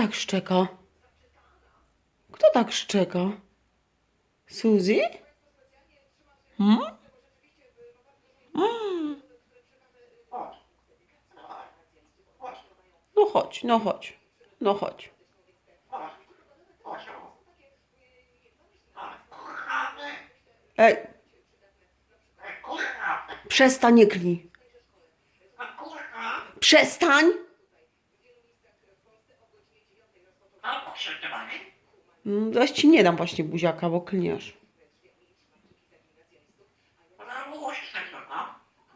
tak szczeka? Kto tak szczeka? Suzy? Hmm? Mm. No chodź, no chodź, no chodź. Ej, przestań, nie. Przestań! Mm, Zaś ci nie dam właśnie buziaka, bo klniesz.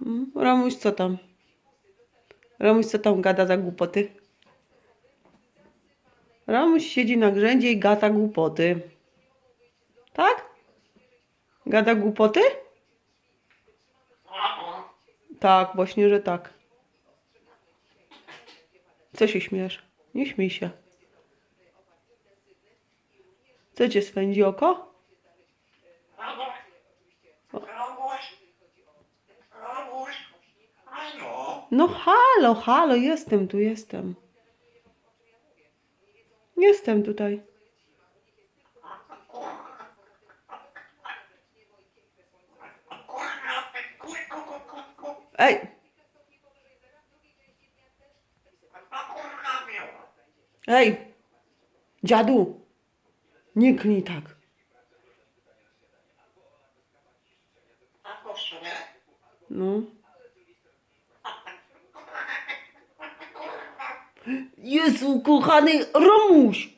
Mm, Ramuś, co tam? Ramuś, co tam gada za głupoty? Ramuś siedzi na grzędzie i gada głupoty. Tak? Gada głupoty? Tak, właśnie, że tak. Co się śmiesz? Nie śmiej się. Co cię swędzi oko? No halo, halo, jestem tu, jestem. Jestem tutaj. Ej! Ej! Dziadu! Nie knij tak. No. Jezu, kochany Romuś!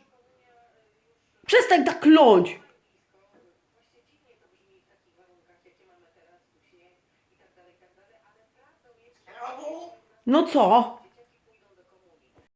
Przestań tak kląć! No co?